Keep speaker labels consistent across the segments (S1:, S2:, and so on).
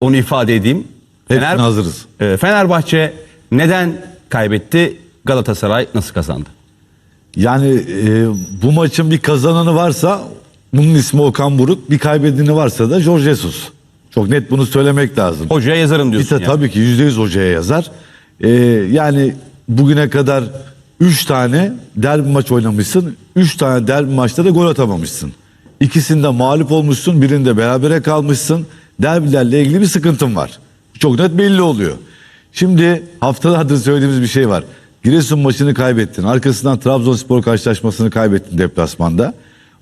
S1: Onu ifade edeyim.
S2: Hepsine hazırız.
S1: E, Fenerbahçe neden kaybetti? Galatasaray nasıl kazandı?
S2: Yani e, bu maçın bir kazananı varsa bunun ismi Okan Buruk, bir kaybedeni varsa da Jorge Jesus. Çok net bunu söylemek lazım.
S1: Hocaya yazarım diyorsun
S2: İşte
S1: yani.
S2: tabii ki yüzde yüz hocaya yazar. E, yani bugüne kadar 3 tane derbi maç oynamışsın. 3 tane derbi maçta da gol atamamışsın. İkisinde mağlup olmuşsun, birinde berabere kalmışsın. Derbilerle ilgili bir sıkıntın var. Çok net belli oluyor. Şimdi haftalardır söylediğimiz bir şey var. Giresun maçını kaybettin. Arkasından Trabzonspor karşılaşmasını kaybettin deplasmanda.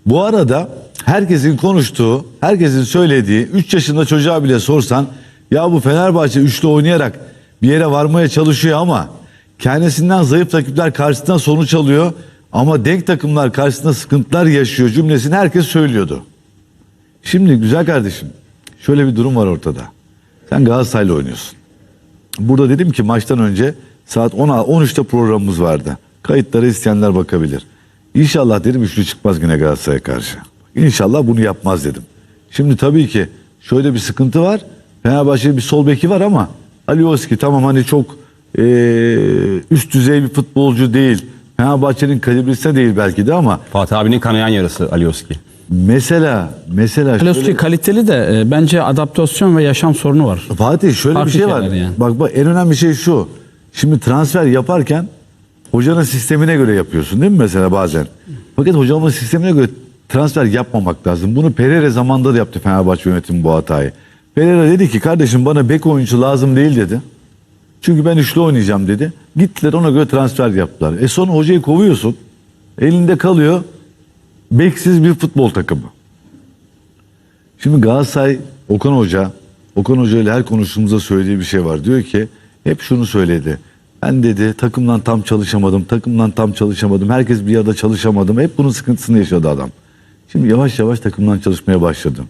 S2: Bu arada herkesin konuştuğu, herkesin söylediği 3 yaşında çocuğa bile sorsan ya bu Fenerbahçe üçlü oynayarak bir yere varmaya çalışıyor ama kendisinden zayıf rakipler karşısında sonuç alıyor ama denk takımlar karşısında sıkıntılar yaşıyor cümlesini herkes söylüyordu. Şimdi güzel kardeşim şöyle bir durum var ortada. Sen Galatasaray'la oynuyorsun. Burada dedim ki maçtan önce saat 10 13'te programımız vardı. Kayıtlara isteyenler bakabilir. İnşallah dedim üçlü çıkmaz yine Galatasaray'a karşı. İnşallah bunu yapmaz dedim. Şimdi tabii ki şöyle bir sıkıntı var. Fenerbahçe'de bir sol beki var ama Alioski tamam hani çok eee, üst düzey bir futbolcu değil. Fenerbahçe'nin kalibresine değil belki de ama
S1: Fatih abinin kanayan yarası Alioski.
S2: Mesela mesela
S3: Kloski
S2: şöyle-
S3: kaliteli de e, bence adaptasyon ve yaşam sorunu var.
S2: Fatih şöyle
S3: Farklı
S2: bir şey var.
S3: şeyler yani.
S2: Bak bak en önemli şey şu. Şimdi transfer yaparken hocanın sistemine göre yapıyorsun değil mi mesela bazen? Fakat hocamın sistemine göre transfer yapmamak lazım. Bunu Pereira zamanında da yaptı Fenerbahçe yönetimi bu hatayı. Pereira dedi ki kardeşim bana bek oyuncu lazım değil dedi. Çünkü ben üçlü oynayacağım dedi. Gittiler ona göre transfer yaptılar. E sonra hocayı kovuyorsun. Elinde kalıyor beksiz bir futbol takımı. Şimdi Galatasaray Okan Hoca, Okan Hoca ile her konuştuğumuzda söylediği bir şey var. Diyor ki hep şunu söyledi. Ben dedi takımdan tam çalışamadım, takımdan tam çalışamadım, herkes bir yerde çalışamadım. Hep bunun sıkıntısını yaşadı adam. Şimdi yavaş yavaş takımdan çalışmaya başladı.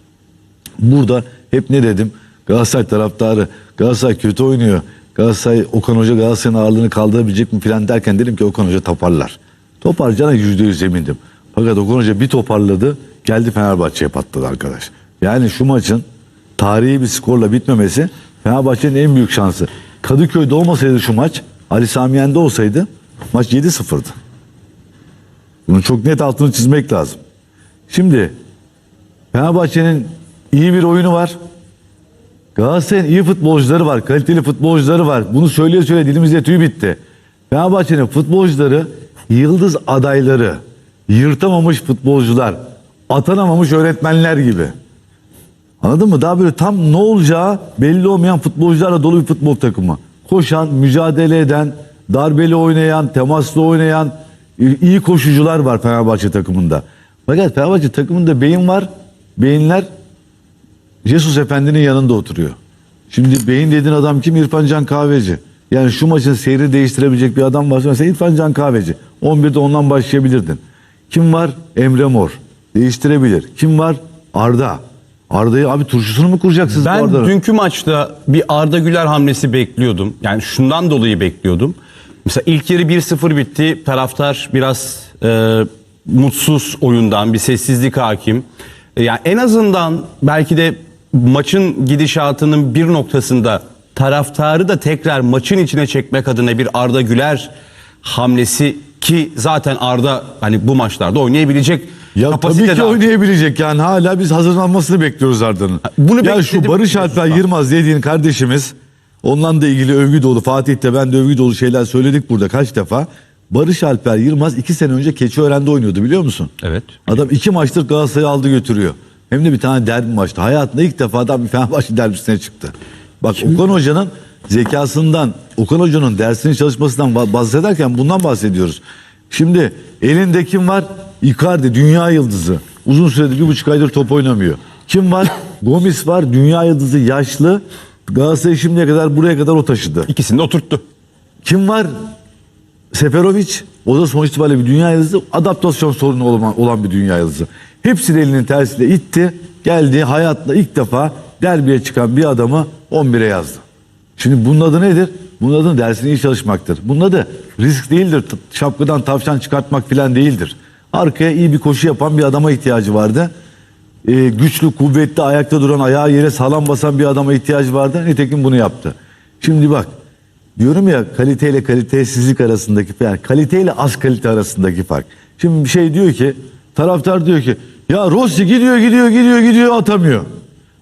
S2: Burada hep ne dedim? Galatasaray taraftarı, Galatasaray kötü oynuyor. Galatasaray, Okan Hoca Galatasaray'ın ağırlığını kaldırabilecek mi filan derken dedim ki Okan Hoca toparlar. Toparlayacağına yüzde yüz emindim. Fakat Okan Hoca bir toparladı, geldi Fenerbahçe'ye patladı arkadaş. Yani şu maçın tarihi bir skorla bitmemesi Fenerbahçe'nin en büyük şansı. Kadıköy'de olmasaydı şu maç, Ali Sami Yen'de olsaydı maç 7-0'dı. Bunun çok net altını çizmek lazım. Şimdi Fenerbahçe'nin iyi bir oyunu var. Galatasaray'ın iyi futbolcuları var. Kaliteli futbolcuları var. Bunu söyleye söyleye dilimizde tüy bitti. Fenerbahçe'nin futbolcuları yıldız adayları. Yırtamamış futbolcular. Atanamamış öğretmenler gibi. Anladın mı? Daha böyle tam ne olacağı belli olmayan futbolcularla dolu bir futbol takımı. Koşan, mücadele eden, darbeli oynayan, temaslı oynayan iyi koşucular var Fenerbahçe takımında. Fakat Fenerbahçe takımında beyin var. Beyinler Jesus Efendi'nin yanında oturuyor. Şimdi beyin dediğin adam kim? İrfan Can Kahveci. Yani şu maçın seyri değiştirebilecek bir adam varsa mesela İrfan Can Kahveci. 11'de ondan başlayabilirdin. Kim var? Emre Mor. Değiştirebilir. Kim var? Arda. Arda'yı abi turşusunu mu kuracaksınız bu
S1: Ben
S2: Arda'nın?
S1: dünkü maçta bir Arda Güler hamlesi bekliyordum. Yani şundan dolayı bekliyordum. Mesela ilk yarı 1-0 bitti. Taraftar biraz e, mutsuz oyundan, bir sessizlik hakim. E, Yani en azından belki de maçın gidişatının bir noktasında taraftarı da tekrar maçın içine çekmek adına bir Arda Güler hamlesi ki zaten Arda hani bu maçlarda oynayabilecek
S2: Ya tabii ki
S1: artık.
S2: oynayabilecek yani hala biz hazırlanmasını bekliyoruz Arda'nın.
S1: bunu
S2: ya şu. Barış Alper Yılmaz dediğin kardeşimiz ondan da ilgili övgü dolu Fatih'te ben de övgü dolu şeyler söyledik burada kaç defa. Barış Alper Yılmaz iki sene önce Keçiören'de oynuyordu biliyor musun?
S1: Evet.
S2: Adam iki maçtır Galatasaray'ı aldı götürüyor. Hem de bir tane derbi maçtı. Hayatında ilk defa adam bir Fenerbahçe derbisine çıktı. Bak Okan Hoca'nın zekasından, Okan Hoca'nın dersini çalışmasından ba- bahsederken bundan bahsediyoruz. Şimdi elinde kim var? Icardi, dünya yıldızı. Uzun süredir bir buçuk aydır top oynamıyor. Kim var? Gomis var, dünya yıldızı, yaşlı. Galatasaray şimdiye kadar buraya kadar o taşıdı.
S1: İkisini de oturttu.
S2: Kim var? Seferovic. O da sonuç itibariyle bir dünya yıldızı. Adaptasyon sorunu olan, olan bir dünya yıldızı. Hepsini elinin tersiyle itti. Geldi hayatla ilk defa derbiye çıkan bir adamı 11'e yazdı. Şimdi bunun adı nedir? Bunun adı dersini iyi çalışmaktır. Bunun adı risk değildir. Şapkadan tavşan çıkartmak falan değildir. Arkaya iyi bir koşu yapan bir adama ihtiyacı vardı. e, güçlü, kuvvetli, ayakta duran, ayağı yere sağlam basan bir adama ihtiyaç vardı. Nitekim bunu yaptı. Şimdi bak diyorum ya kaliteyle kalitesizlik arasındaki yani kaliteyle az kalite arasındaki fark. Şimdi bir şey diyor ki taraftar diyor ki ya Rossi gidiyor gidiyor gidiyor gidiyor atamıyor.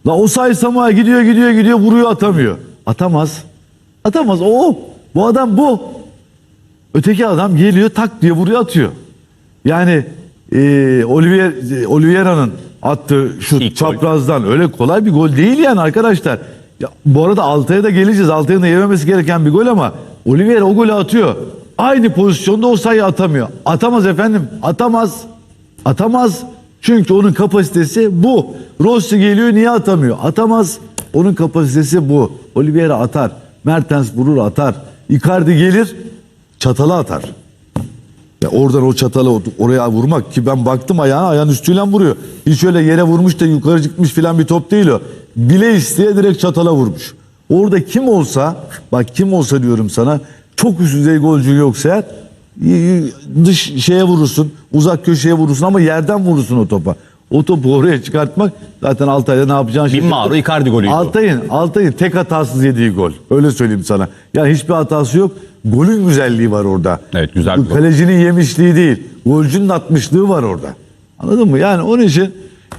S2: La Osay Samuel gidiyor gidiyor gidiyor vuruyor atamıyor. Atamaz. Atamaz o. Bu adam bu. Öteki adam geliyor tak diye vuruyor atıyor. Yani e, Olivier, Oliveira'nın attığı şu
S1: İlk gol.
S2: çaprazdan öyle kolay bir gol değil yani arkadaşlar. Ya, bu arada Altay'a da geleceğiz. Altay'ın da yememesi gereken bir gol ama Oliveira o golü atıyor. Aynı pozisyonda o sayı atamıyor. Atamaz efendim. Atamaz. Atamaz. Çünkü onun kapasitesi bu. Rossi geliyor niye atamıyor? Atamaz. Onun kapasitesi bu. Oliveira atar. Mertens vurur atar. Icardi gelir çatala atar. Ya oradan o çatalı or- oraya vurmak ki ben baktım ayağına ayağın üstüyle vuruyor. Hiç öyle yere vurmuş da yukarı çıkmış filan bir top değil o. Bile isteye direkt çatala vurmuş. Orada kim olsa bak kim olsa diyorum sana çok üst düzey golcü yoksa dış şeye vurursun uzak köşeye vurursun ama yerden vurursun o topa. O topu oraya çıkartmak zaten Altay'da ne yapacağını
S1: Bin Mağru Icardi golüydü.
S2: Altay'ın, Altay'ın tek hatasız yediği gol. Öyle söyleyeyim sana. Yani hiçbir hatası yok. Golün güzelliği var orada.
S1: Evet, güzel bir gol.
S2: Kalecinin yemişliği değil. Golcünün atmışlığı var orada. Anladın mı? Yani onun için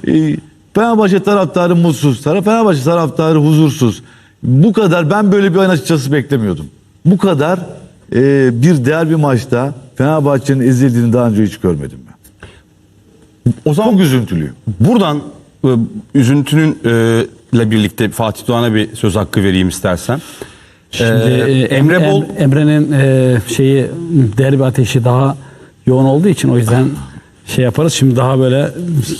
S2: e, Fenerbahçe taraftarı mutsuz. Tara- Fenerbahçe taraftarı huzursuz. Bu kadar ben böyle bir oyun açıkçası beklemiyordum. Bu kadar e, bir değer bir maçta Fenerbahçe'nin ezildiğini daha önce hiç görmedim.
S1: O zaman
S2: Çok üzüntülüyüm.
S1: Buradan e, üzüntünün e, ile birlikte Fatih Doğan'a bir söz hakkı vereyim istersen.
S3: Şimdi
S1: Ee,
S3: e,
S1: Emre
S3: Em-
S1: Bol
S3: Em- Emre'nin e, şeyi derbi ateşi daha yoğun olduğu için o yüzden şey yaparız. Şimdi daha böyle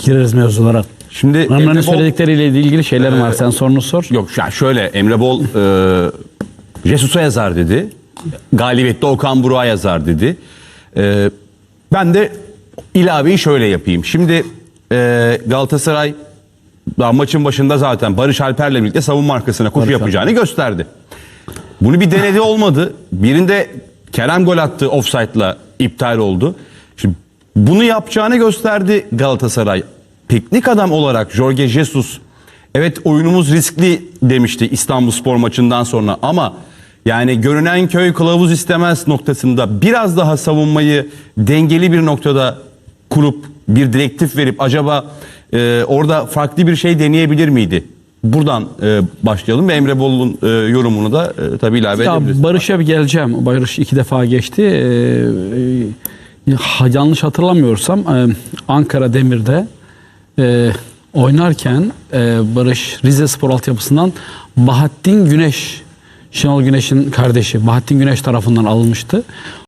S3: gireriz mevzulara.
S1: Şimdi
S3: Emre'nin söyledikleriyle ilgili şeylerim var. Sen sorunu sor.
S1: yok yani şöyle Emre Bol e, Jesus'a yazar dedi. Galibiyette Okan Buruk'a yazar dedi. E, ben de ilaveyi şöyle yapayım. Şimdi e, Galatasaray daha maçın başında zaten Barış Alper'le birlikte savunma arkasına koşu yapacağını gösterdi. Bunu bir denedi olmadı. Birinde Kerem gol attı offside'la iptal oldu. Şimdi bunu yapacağını gösterdi Galatasaray. Teknik adam olarak Jorge Jesus evet oyunumuz riskli demişti İstanbul Spor maçından sonra ama yani görünen köy kılavuz istemez noktasında biraz daha savunmayı dengeli bir noktada kurup bir direktif verip acaba e, orada farklı bir şey deneyebilir miydi? Buradan e, başlayalım ve Emre Bol'un e, yorumunu da e, tabii ilave edebiliriz.
S3: Ya Barış'a bir geleceğim. Barış iki defa geçti. E, ha- yanlış hatırlamıyorsam e, Ankara Demir'de e, oynarken e, Barış Rize Spor altyapısından Bahattin Güneş Şenol Güneş'in kardeşi Bahattin Güneş tarafından alınmıştı.